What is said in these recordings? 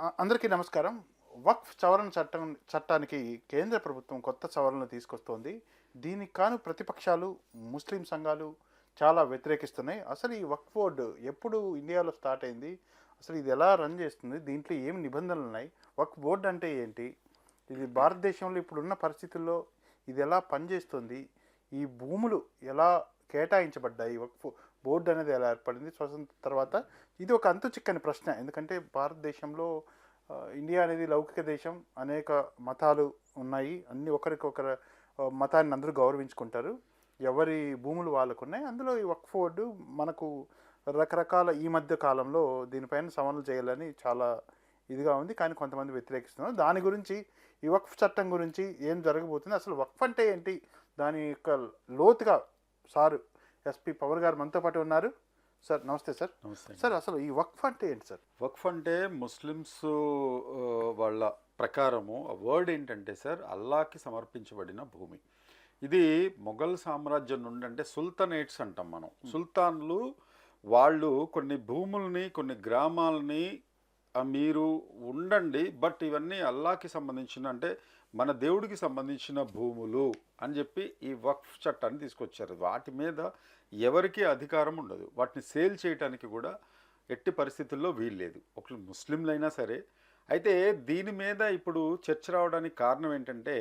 అందరికీ నమస్కారం. వక్ఫ్ సవరణ చట్టం చట్టానికి కేంద్ర ప్రభుత్వం కొత్త సవరణలు తీసుకొస్తోంది. దీనికి కాను ప్రతిపక్షాలు ముస్లిం సంఘాలు చాలా వ్యతిరేకిస్తున్నాయి. అసలు ఈ వక్ఫ్ బోర్డు ఎప్పుడు ఇండియాలో స్టార్ట్ అయింది? అసలు ఇది ఎలా రన్ చేస్తుంది? దీంట్లో ఏం నిబంధనలు ఉన్నాయి? వక్ఫ్ బోర్డు అంటే ఏంటి? ఇది భారతదేశంలో ఇప్పుడున్న పరిస్థితుల్లో ఇది ఎలా పనిచేస్తుంది? ఈ భూములు ఎలా కేటాయించబడ్డాయి? వక్ఫ్ బోర్డు అనేది ఎలా ఏర్పడింది? స్వతంత్ర తర్వాత ఇది ఒక అంతు చిక్కని ప్రశ్న. ఎందుకంటే భారతదేశంలో ఇండియా అనేది లౌకిక దేశం. అనేక మతాలు ఉన్నాయి. అన్ని ఒకరికొకరు మతాన్ని అందరూ గౌరవించుకుంటారు. ఎవరి భూములు వాళ్ళకు ఉన్నాయి అందులో ఈ వక్ఫ్ బోర్డు మనకు రకరకాల ఈ మధ్య కాలంలో దీనిపైన సవరణలు చేయాలని చాలా ఇదిగా ఉంది. కానీ కొంతమంది వ్యతిరేకిస్తున్నారు. దాని గురించి ఈ వక్ఫ్ చట్టం గురించి ఏం జరగబోతుంది? అసలు వక్ఫ్ అంటే ఏంటి? దాని యొక్క లోతుగా సారు ఎస్పి పవర్ గారు మనతో పాటు ఉన్నారు. సార్ నమస్తే సార్. నమస్తే. సార్ అసలు ఈ వక్ఫ్ అంటే ఏంటి సార్? వక్ఫ్ అంటే ముస్లిమ్స్ వాళ్ళ ప్రకారము వర్డ్ ఏంటంటే సార్ అల్లాకి సమర్పించబడిన భూమి. ఇది మొఘల్ సామ్రాజ్యం నుండి అంటే సుల్తనేట్స్ అంటాం మనం. సుల్తాన్లు వాళ్ళు కొన్ని భూముల్ని కొన్ని గ్రామాలని మీరు ఉండండి బట్ ఇవన్నీ అల్లాకి సంబంధించిన అంటే మన దేవుడికి సంబంధించిన భూములు అని చెప్పి ఈ వక్ఫ్ చట్టాన్ని తీసుకొచ్చారు. వాటి మీద ఎవరికీ అధికారం ఉండదు. వాటిని సేల్ చేయడానికి కూడా ఎట్టి పరిస్థితుల్లో వీల్లేదు ఒక ముస్లింలైనా సరే. అయితే దీని మీద ఇప్పుడు చర్చ రావడానికి కారణం ఏంటంటే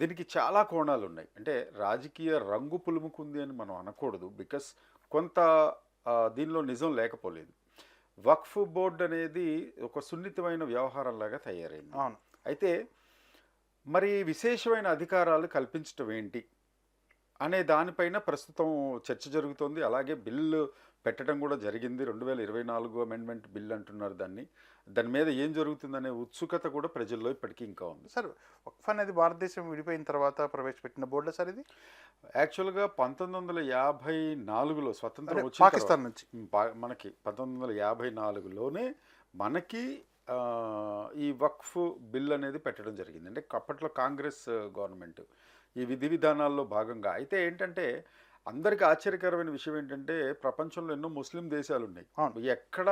దీనికి చాలా కోణాలు ఉన్నాయి. అంటే రాజకీయ రంగు పులుముకుంది అని మనం అనకూడదు బికాస్ కొంత దీనిలో నిజం లేకపోలేదు. వక్ఫ్ బోర్డ్ అనేది ఒక సున్నితమైన వ్యవహారంలాగా తయారైంది. అవును. అయితే మరి విశేషమైన అధికారాలు కల్పించడం ఏంటి? అనే దానిపైన ప్రస్తుతం చర్చ జరుగుతోంది. అలాగే బిల్లు పెట్టడం కూడా జరిగింది. రెండు వేల ఇరవై నాలుగు అమెండ్మెంట్ బిల్ అంటున్నారు దాన్ని. దాని మీద ఏం జరుగుతుందనే ఉత్సుకత కూడా ప్రజల్లో ఇప్పటికీ ఇంకా ఉంది. సార్ వక్ఫ్ అనేది భారతదేశం విడిపోయిన తర్వాత ప్రవేశపెట్టిన బోర్డు సార్ ఇది? యాక్చువల్గా పంతొమ్మిది వందల యాభై నాలుగులో స్వతంత్రం పాకిస్తాన్ నుంచి. మనకి పంతొమ్మిది వందల యాభై నాలుగులోనే మనకి ఈ వక్ఫ్ బిల్ అనేది పెట్టడం జరిగింది. అంటే అప్పట్లో కాంగ్రెస్ గవర్నమెంట్ ఈ విధి విధానాల్లో భాగంగా. అయితే ఏంటంటే అందరికీ ఆశ్చర్యకరమైన విషయం ఏంటంటే ప్రపంచంలో ఎన్నో ముస్లిం దేశాలు ఉన్నాయి. ఎక్కడ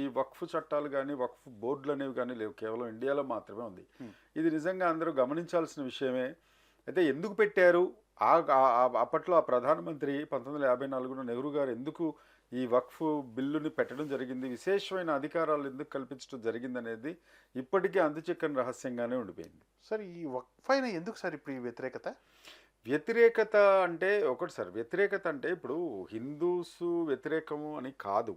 ఈ వక్ఫ్ చట్టాలు కానీ వక్ఫ్ బోర్డులు అనేవి కానీ లేవు. కేవలం ఇండియాలో మాత్రమే ఉంది. ఇది నిజంగా అందరూ గమనించాల్సిన విషయమే. అయితే ఎందుకు పెట్టారు? అప్పట్లో ఆ ప్రధానమంత్రి పంతొమ్మిది వందల యాభై నాలుగులో నెహ్రూ గారు ఎందుకు ఈ వక్ఫ్ బిల్లుని పెట్టడం జరిగింది. విశేషమైన అధికారాలు ఎందుకు కల్పించడం జరిగింది అనేది ఇప్పటికీ అందుచెక్కని రహస్యంగానే ఉండిపోయింది. సార్ ఈ వక్ఫ్ అయిన ఎందుకు సార్ ఇప్పుడు ఈ వ్యతిరేకత? వ్యతిరేకత అంటే ఒకటి సార్ వ్యతిరేకత అంటే ఇప్పుడు హిందూస్ వ్యతిరేకము అని కాదు.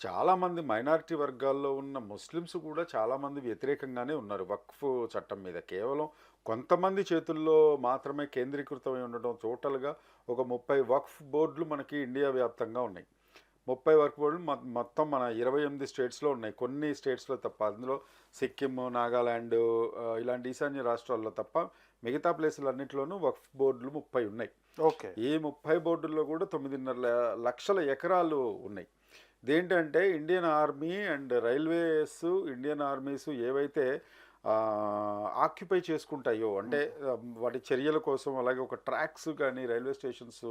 చాలామంది మైనారిటీ వర్గాల్లో ఉన్న ముస్లిమ్స్ కూడా చాలామంది వ్యతిరేకంగానే ఉన్నారు వక్ఫ్ చట్టం మీద. కేవలం కొంతమంది చేతుల్లో మాత్రమే కేంద్రీకృతమై ఉండడం టోటల్గా ఒక ముప్పై వక్ఫ్ బోర్డులు మనకి ఇండియా వ్యాప్తంగా ఉన్నాయి. ముప్పై వరకు బోర్డులు మొత్తం మన ఇరవై ఎనిమిది స్టేట్స్లో ఉన్నాయి. కొన్ని స్టేట్స్లో తప్ప అందులో సిక్కిం నాగాల్యాండ్ ఇలాంటి ఈశాన్య రాష్ట్రాల్లో తప్ప మిగతా ప్లేసులన్నింటిలోనూ వక్ఫ్ బోర్డులు ముప్పై ఉన్నాయి. ఓకే. ఈ ముప్పై బోర్డుల్లో కూడా తొమ్మిదిన్నర లక్షల ఎకరాలు ఉన్నాయి. ఇదేంటంటే Indian army and railways Indian armies ఏవైతే ఆక్యుపై చేసుకుంటాయో అంటే వాటి చర్యల కోసం అలాగే ఒక ట్రాక్స్ కానీ రైల్వే స్టేషన్స్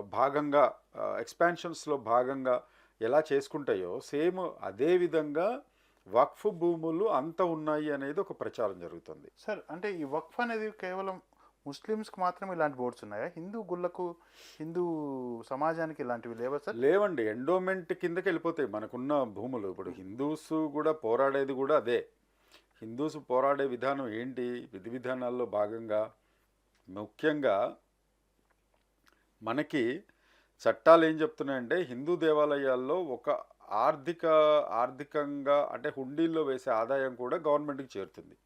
భాగంగా ఎక్స్పాన్షన్స్లో భాగంగా ఎలా చేసుకుంటాయో సేమ్ అదే విధంగా వక్ఫ్ భూములు అంత ఉన్నాయి అనేది ఒక ప్రచారం జరుగుతుంది. సార్ అంటే ఈ వక్ఫ్ అనేది కేవలం ముస్లిమ్స్కి మాత్రమే ఇలాంటి బోర్డ్స్ ఉన్నాయా? హిందూ గుళ్ళకు హిందూ సమాజానికి ఇలాంటివి లేవా సార్? లేవండి. ఎండోమెంట్ కిందకి వెళ్ళిపోతాయి మనకున్న భూములు. ఇప్పుడు హిందూస్ కూడా పోరాడేది కూడా అదే. హిందూస్ పోరాడే విధానం ఏంటి? విధి విధానాల్లో భాగంగా ముఖ్యంగా మనకి చట్టాలు ఏం చెప్తున్నాయంటే హిందూ దేవాలయాల్లో ఒక ఆర్థిక ఆర్థికంగా అంటే హుండీల్లో వేసే ఆదాయం కూడా గవర్నమెంట్కి చేరుతుంది.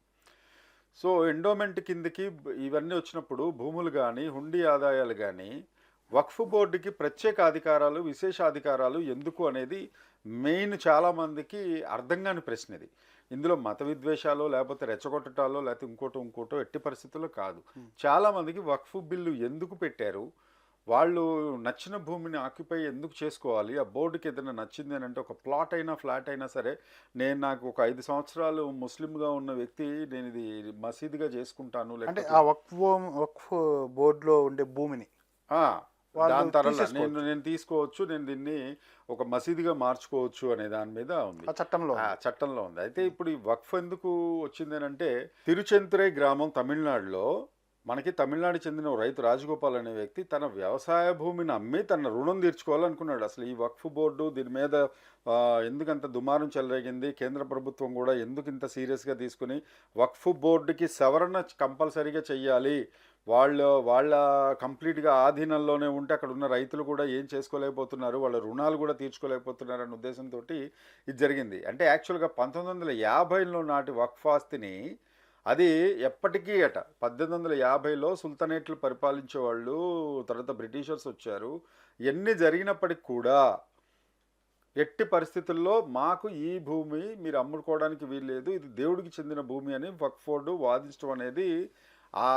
సో ఎండోమెంట్ కిందకి ఇవన్నీ వచ్చినప్పుడు భూములు కానీ హుండీ ఆదాయాలు కానీ వక్ఫ్ బోర్డుకి ప్రత్యేక అధికారాలు విశేష అధికారాలు ఎందుకు అనేది మెయిన్ చాలామందికి అర్థం కాని ప్రశ్న ఇది. ఇందులో మత విద్వేషాలు లేకపోతే రెచ్చగొట్టటాలో లేకపోతే ఇంకోటో ఇంకోటో ఎట్టి పరిస్థితుల్లో కాదు. చాలామందికి వక్ఫ్ బిల్లు ఎందుకు పెట్టారు? వాళ్ళు నచ్చిన భూమిని ఆక్యుపై ఎందుకు చేసుకోవాలి? ఆ బోర్డుకి ఏదైనా నచ్చింది అని అంటే ఒక ప్లాట్ అయినా ఫ్లాట్ అయినా సరే నేను నాకు ఒక ఐదు సంవత్సరాలు ముస్లింగా ఉన్న వ్యక్తి నేను ఇది మసీదుగా చేసుకుంటాను అంటే ఆ వక్ఫ్ వక్ఫ్ బోర్డులో ఉండే భూమిని దాని తర్వాత తీసేసుకోవచ్చు. నేను నేను తీసుకోవచ్చు నేను దీన్ని ఒక మసీదుగా మార్చుకోవచ్చు అనే దాని మీద ఉంది. ఆ చట్టంలో చట్టంలో ఉంది. అయితే ఇప్పుడు ఈ వక్ఫ్ ఎందుకు వచ్చింది అంటే తిరుచెంతురై గ్రామం తమిళనాడులో మనకి తమిళనాడు చెందిన రైతు రాజగోపాల్ అనే వ్యక్తి తన వ్యవసాయ భూమిని అమ్మి తన రుణం తీర్చుకోవాలనుకున్నాడు. అసలు ఈ వక్ఫ్ బోర్డు దీని మీద ఎందుకంత దుమారం చెలరేగింది? కేంద్ర ప్రభుత్వం కూడా ఎందుకు ఇంత సీరియస్గా తీసుకుని వక్ఫ్ బోర్డుకి సవరణ కంపల్సరీగా చెయ్యాలి? వాళ్ళ వాళ్ళ కంప్లీట్గా ఆధీనంలోనే ఉంటే అక్కడ ఉన్న రైతులు కూడా ఏం చేసుకోలేకపోతున్నారు? వాళ్ళ రుణాలు కూడా తీర్చుకోలేకపోతున్నారు అన్న ఉద్దేశంతో ఇది జరిగింది. అంటే యాక్చువల్గా పంతొమ్మిది వందల యాభైలో నాటి వక్ఫ్ ఆస్తిని అది ఎప్పటికీ అట. పద్దెనిమిది వందల యాభైలో సుల్తనేట్లు పరిపాలించే వాళ్ళు తర్వాత బ్రిటిషర్స్ వచ్చారు. ఎన్ని జరిగినప్పటికి కూడా ఎట్టి పరిస్థితుల్లో మాకు ఈ భూమి మీరు అమ్ముకోవడానికి వీల్లేదు ఇది దేవుడికి చెందిన భూమి అని వక్ఫోర్డు వాదించడం అనేది ఆ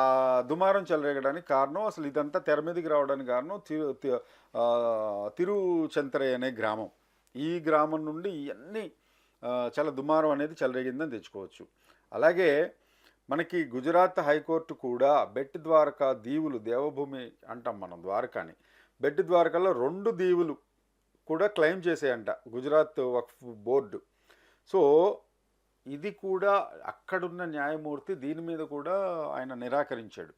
దుమారం చెలరేగడానికి కారణం. అసలు ఇదంతా తెర మీదకి రావడానికి కారణం తిరు తిరుచంతరయ్య అనే గ్రామం. ఈ గ్రామం నుండి ఇవన్నీ చాలా దుమారం అనేది చెలరేగిందని తెచ్చుకోవచ్చు. అలాగే మనకి గుజరాత్ హైకోర్టు కూడా బెట్ ద్వారకా దీవులు దేవభూమి అంటాం మనం ద్వారకాని. బెట్ ద్వారకాలో రెండు దీవులు కూడా క్లెయిమ్ చేసేయంట గుజరాత్ వక్ఫ్ బోర్డు. సో ఇది కూడా అక్కడున్న న్యాయమూర్తి దీని మీద కూడా ఆయన నిరాకరించాడు.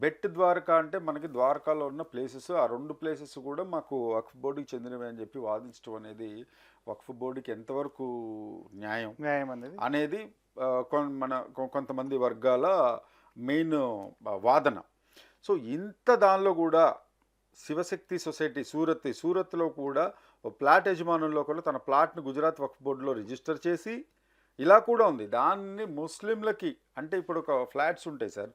బెట్ ద్వారకా అంటే మనకి ద్వారకాలో ఉన్న ప్లేసెస్ ఆ రెండు ప్లేసెస్ కూడా మాకు వక్ఫ్ బోర్డుకి చెందినవి అని చెప్పి వాదించడం అనేది వక్ఫ్ బోర్డుకి ఎంతవరకు న్యాయం న్యాయం అనేది అనేది మన కొంతమంది వర్గాల మెయిన్ వాదన. సో ఇంత దానిలో కూడా శివశక్తి సొసైటీ సూరత్ సూరత్లో కూడా ఓ ప్లాట్ యజమానుల్లో కూడా తన ప్లాట్ను గుజరాత్ వక్ఫ్ బోర్డులో రిజిస్టర్ చేసి ఇలా కూడా ఉంది. దాన్ని ముస్లింలకి అంటే ఇప్పుడు ఒక ఫ్లాట్స్ ఉంటాయి సార్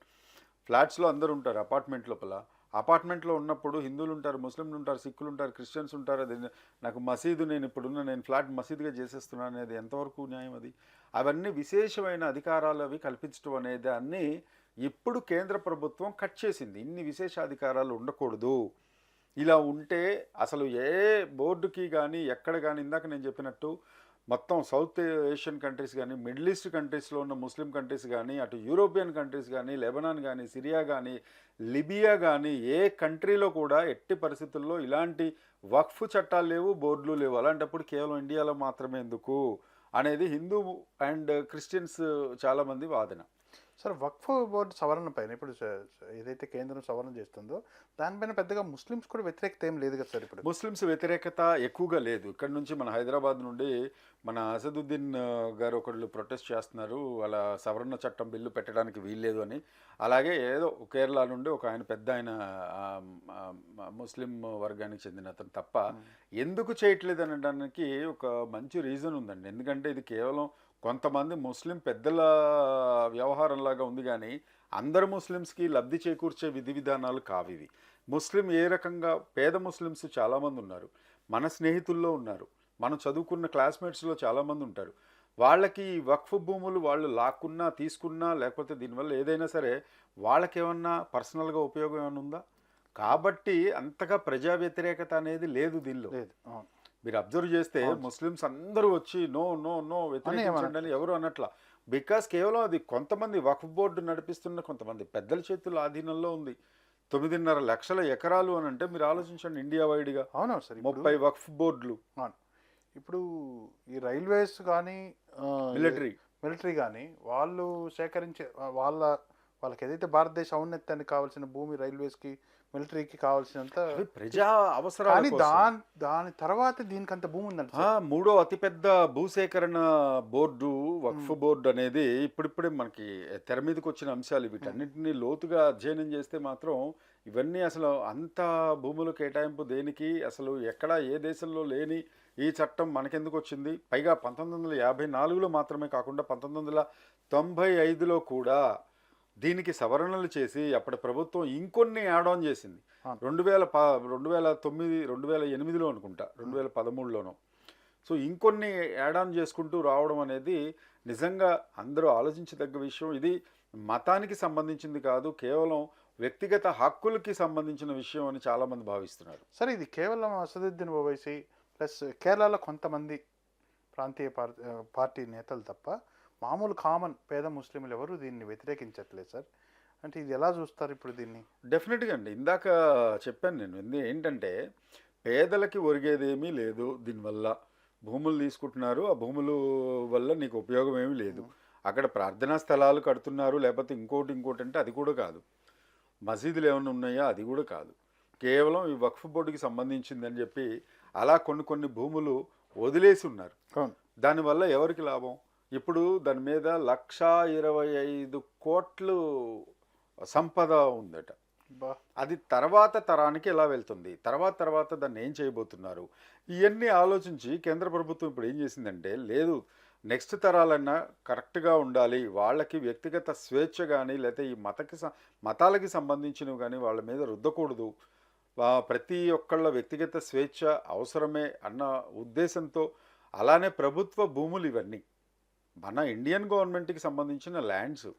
ఫ్లాట్స్లో అందరూ ఉంటారు అపార్ట్మెంట్ లోపల. అపార్ట్మెంట్లో ఉన్నప్పుడు హిందువులు ఉంటారు ముస్లింలు ఉంటారు సిక్కులు ఉంటారు క్రిస్టియన్స్ ఉంటారు అది నాకు మసీదు నేను ఇప్పుడున్న నేను ఫ్లాట్ మసీదుగా చేసేస్తున్నాను అనేది ఎంతవరకు న్యాయం అది? అవన్నీ విశేషమైన అధికారాలు అవి కల్పించడం అనేది అన్నీ ఇప్పుడు కేంద్ర ప్రభుత్వం కట్ చేసింది. ఇన్ని విశేషాధికారాలు ఉండకూడదు. ఇలా ఉంటే అసలు ఏ బోర్డుకి కానీ ఎక్కడ కానీ ఇందాక నేను చెప్పినట్టు మొత్తం సౌత్ ఏషియన్ కంట్రీస్ కానీ మిడిల్ ఈస్ట్ కంట్రీస్లో ఉన్న ముస్లిం కంట్రీస్ కానీ అటు యూరోపియన్ కంట్రీస్ కానీ లెబనాన్ కానీ సిరియా కానీ లిబియా కానీ ఏ కంట్రీలో కూడా ఎట్టి పరిస్థితుల్లో ఇలాంటి వక్ఫ్ చట్టాలు లేవు బోర్డులు లేవు. అలాంటప్పుడు కేవలం ఇండియాలో మాత్రమే ఎందుకు? అనేది హిందూ అండ్ క్రిస్టియన్స్ చాలామంది వాదన. సార్ వక్ఫ్ బోర్డు సవరణ పైన ఇప్పుడు ఏదైతే కేంద్రం సవరణ చేస్తుందో దానిపైన పెద్దగా ముస్లిమ్స్ కూడా వ్యతిరేకత ఏం లేదు కదా సార్ ఇప్పుడు? ముస్లిమ్స్ వ్యతిరేకత ఎక్కువగా లేదు. ఇక్కడ నుంచి మన హైదరాబాద్ నుండి మన అసదుద్దీన్ గారు ఒకళ్ళు ప్రొటెస్ట్ చేస్తున్నారు. వాళ్ళ సవరణ చట్టం బిల్లు పెట్టడానికి వీల్లేదు అని. అలాగే ఏదో కేరళ నుండి ఒక ఆయన పెద్ద ఆయన ముస్లిం వర్గానికి చెందిన అతను తప్ప ఎందుకు చేయట్లేదు అనడానికి ఒక మంచి రీజన్ ఉందండి. ఎందుకంటే ఇది కేవలం కొంతమంది ముస్లిం పెద్దల వ్యవహారంలాగా ఉంది కానీ అందరు ముస్లిమ్స్కి లబ్ధి చేకూర్చే విధి విధానాలు కావివి. ముస్లిం ఏ రకంగా పేద ముస్లిమ్స్ చాలామంది ఉన్నారు. మన స్నేహితుల్లో ఉన్నారు. మనం చదువుకున్న క్లాస్మేట్స్లో చాలామంది ఉంటారు. వాళ్ళకి వక్ఫ్ భూములు వాళ్ళు లాక్కున్నా తీసుకున్నా లేకపోతే దీనివల్ల ఏదైనా సరే వాళ్ళకేమన్నా పర్సనల్గా ఉపయోగం ఏమైనా ఉందా? కాబట్టి అంతగా ప్రజా వ్యతిరేకత అనేది లేదు దీనిలో. లేదు. మీరు అబ్జర్వ్ చేస్తే ముస్లిమ్స్ అందరూ వచ్చి నో నో నో వ్యతిరేకించండి అని ఎవరు అన్నట్ల బికాస్ కేవలం అది కొంతమంది వక్ఫ్ బోర్డు నడిపిస్తున్న కొంతమంది పెద్దల చేతుల ఆధీనంలో ఉంది. తొమ్మిదిన్నర లక్షల ఎకరాలు అని అంటే మీరు ఆలోచించండి ఇండియా వైడ్గా. అవును సార్ ముప్పై వక్ఫ్ బోర్డులు. అవును. ఇప్పుడు ఈ రైల్వేస్ కానీ మిలిటరీ. మిలిటరీ కానీ వాళ్ళు సేకరించే వాళ్ళ వాళ్ళకి ఏదైతే భారతదేశ ఔన్నత్యానికి కావాల్సిన భూమి రైల్వేస్కి మిలిటరీకి కావాల్సినంత ప్రజా కానీ అవసరాలు దాని దాని తర్వాత దీనికి అంత భూమి ఉందండి. మూడో అతిపెద్ద భూసేకరణ బోర్డు వక్ఫ్ బోర్డు అనేది ఇప్పుడిప్పుడే మనకి తెర మీదకి వచ్చిన అంశాలు. వీటన్నిటిని లోతుగా అధ్యయనం చేస్తే మాత్రం ఇవన్నీ అసలు అంత భూముల కేటాయింపు దేనికి? అసలు ఎక్కడ ఏ దేశంలో లేని ఈ చట్టం మనకెందుకు వచ్చింది పైగా పంతొమ్మిది వందల యాభై నాలుగులో మాత్రమే కాకుండా పంతొమ్మిది వందల తొంభై ఐదులో కూడా దీనికి సవరణలు చేసి అప్పటి ప్రభుత్వం ఇంకొన్ని యాడ్ ఆన్ చేసింది. రెండు వేల ప రెండు వేల తొమ్మిది రెండు వేల ఎనిమిదిలో అనుకుంటా రెండు వేల పదమూడులోనో. సో ఇంకొన్ని యాడ్ ఆన్ చేసుకుంటూ రావడం అనేది నిజంగా అందరూ ఆలోచించదగ్గ విషయం. ఇది మతానికి సంబంధించింది కాదు కేవలం వ్యక్తిగత హక్కులకి సంబంధించిన విషయం అని చాలామంది భావిస్తున్నారు. సరే ఇది కేవలం అసదుద్దీన్ ఓవైసీ ప్లస్ కేరళలో కొంతమంది ప్రాంతీయ పార్- పార్టీ నేతలు తప్ప మామూలు కామన్ పేద ముస్లింలు ఎవరు దీన్ని వ్యతిరేకించట్లేదు సార్. అంటే ఇది ఎలా చూస్తారు ఇప్పుడు దీన్ని? డెఫినెట్గా అండి. ఇందాక చెప్పాను నేను. ఏంటంటే పేదలకి ఒరిగేదేమీ లేదు దీనివల్ల. భూములు తీసుకుంటున్నారు. ఆ భూములు వల్ల నీకు ఉపయోగం ఏమీ లేదు. అక్కడ ప్రార్థనా స్థలాలు కడుతున్నారు. లేకపోతే ఇంకోటి ఇంకోటి అంటే అది కూడా కాదు. మసీదులు ఏమైనా ఉన్నాయా? అది కూడా కాదు. కేవలం ఈ వక్ఫ్ బోర్డుకి సంబంధించిందని చెప్పి అలా కొన్ని కొన్ని భూములు వదిలేసి ఉన్నారు. దానివల్ల ఎవరికి లాభం? ఇప్పుడు దాని మీద లక్షా ఇరవై ఐదు కోట్లు సంపద ఉందట. అది తర్వాత తరానికి ఎలా వెళ్తుంది? తర్వాత తర్వాత దాన్ని ఏం చేయబోతున్నారు? ఇవన్నీ ఆలోచించి కేంద్ర ప్రభుత్వం ఇప్పుడు ఏం చేసిందంటే లేదు నెక్స్ట్ తరాలన్నా కరెక్ట్గా ఉండాలి. వాళ్ళకి వ్యక్తిగత స్వేచ్ఛ కానీ లేకపోతే ఈ మతకి మతాలకి సంబంధించినవి కానీ వాళ్ళ మీద రుద్దకూడదు. ప్రతి ఒక్కళ్ళ వ్యక్తిగత స్వేచ్ఛ అవసరమే అన్న ఉద్దేశంతో అలానే ప్రభుత్వ భూములు ఇవన్నీ. మన ఇండియన్ గవర్నమెంట్కి సంబంధించిన ల్యాండ్స్.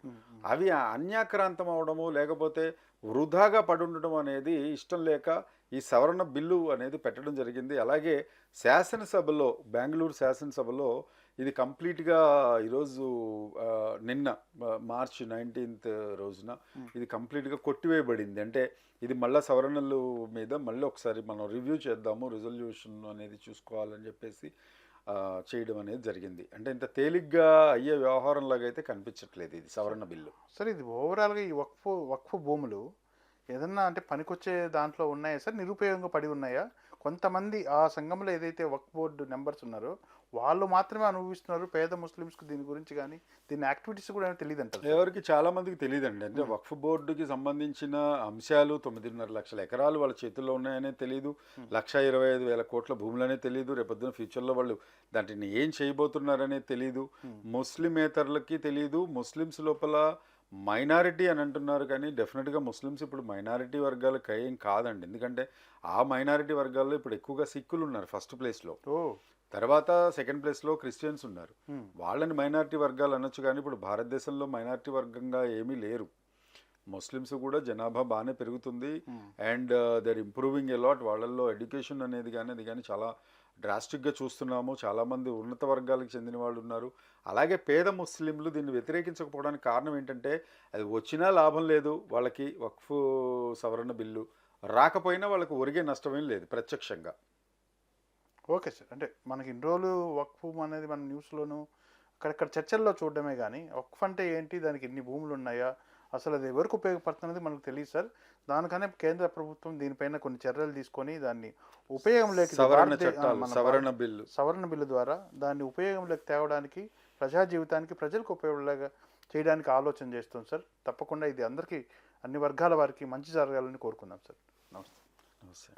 అవి అన్యాక్రాంతం అవడము లేకపోతే వృధాగా పడి ఉండడం అనేది ఇష్టం లేక ఈ సవరణ బిల్లు అనేది పెట్టడం జరిగింది. అలాగే శాసనసభలో బెంగళూరు శాసనసభలో ఇది కంప్లీట్గా ఈరోజు నిన్న మార్చి నైన్టీన్త్ రోజున ఇది కంప్లీట్గా కొట్టివేయబడింది. అంటే ఇది మళ్ళీ సవరణలు మీద మళ్ళీ ఒకసారి మనం రివ్యూ చేద్దాము రిజల్యూషన్ అనేది చూసుకోవాలని చెప్పేసి చేయడం అనేది జరిగింది. అంటే ఇంత తేలిగ్గా అయ్యే వ్యవహారంలాగా అయితే కనిపించట్లేదు ఇది సవరణ బిల్లు. సార్ ఇది ఓవరాల్గా ఈ వక్ఫ్ వక్ఫ్ భూములు ఏదన్నా అంటే పనికొచ్చే దాంట్లో ఉన్నాయా సార్? నిరుపయోగంగా పడి ఉన్నాయా? కొంతమంది ఆ సంఘంలో ఏదైతే వక్ఫ్ బోర్డు నెంబర్స్ ఉన్నారో వాళ్ళు మాత్రమే అనుభవిస్తున్నారు. పేద ముస్లిమ్స్కి దీని గురించి కానీ దీని యాక్టివిటీస్ కూడా తెలియదు అంటారు ఎవరికి చాలా మందికి తెలియదండి అంటే వక్ఫ్ బోర్డుకి సంబంధించిన అంశాలు తొమ్మిదిన్నర లక్షల ఎకరాలు వాళ్ళ చేతుల్లో ఉన్నాయనే తెలియదు లక్ష ఇరవై ఐదు వేల కోట్ల భూములనే తెలియదు రేపొద్దున ఫ్యూచర్లో వాళ్ళు దాంట్ని ఏం చేయబోతున్నారనే తెలియదు ముస్లిమేతరులకి తెలియదు ముస్లిమ్స్ లోపల మైనారిటీ అని అంటున్నారు కానీ డెఫినెట్గా ముస్లిమ్స్ ఇప్పుడు మైనారిటీ వర్గాలకు ఏం కాదండి. ఎందుకంటే ఆ మైనారిటీ వర్గాల్లో ఇప్పుడు ఎక్కువగా సిక్కులు ఉన్నారు ఫస్ట్ ప్లేస్లో. తర్వాత సెకండ్ ప్లేస్లో క్రిస్టియన్స్ ఉన్నారు. వాళ్ళని మైనారిటీ వర్గాలు అనొచ్చు కానీ ఇప్పుడు భారతదేశంలో మైనారిటీ వర్గంగా ఏమీ లేరు. ముస్లిమ్స్ కూడా జనాభా బాగానే పెరుగుతుంది. And there improving a lot వాళ్ళల్లో ఎడ్యుకేషన్ అనేది కానీ అది కానీ చాలా డ్రాస్టిక్గా చూస్తున్నాము. చాలామంది ఉన్నత వర్గాలకు చెందిన వాళ్ళు ఉన్నారు. అలాగే పేద ముస్లింలు దీన్ని వ్యతిరేకించకపోవడానికి కారణం ఏంటంటే అది వచ్చినా లాభం లేదు. వాళ్ళకి వక్ఫ్ సవరణ బిల్లు రాకపోయినా వాళ్ళకి ఒరిగే నష్టమేం లేదు ప్రత్యక్షంగా. Okay sir. అంటే మనకి ఇన్ని రోజులు వక్ఫ్ అనేది మన న్యూస్లోను అక్కడక్కడ చర్చల్లో చూడడమే కానీ వక్ఫ్ అంటే ఏంటి దానికి ఎన్ని భూములు ఉన్నాయా అసలు అది ఎవరికి ఉపయోగపడుతున్నది మనకు తెలియదు సార్. దానికనే కేంద్ర ప్రభుత్వం దీనిపైన కొన్ని చర్యలు తీసుకొని దాన్ని చట్టాలు మన సవరణ బిల్లు. సవరణ బిల్లు ద్వారా దాన్ని ఉపయోగంలోకి తేవడానికి ప్రజా జీవితానికి ప్రజలకు ఉపయోగంలాగా చేయడానికి ఆలోచన చేస్తుంది సార్. తప్పకుండా ఇది అందరికీ అన్ని వర్గాల వారికి మంచి జరగాలని కోరుకుందాం సార్. నమస్తే. నమస్తే.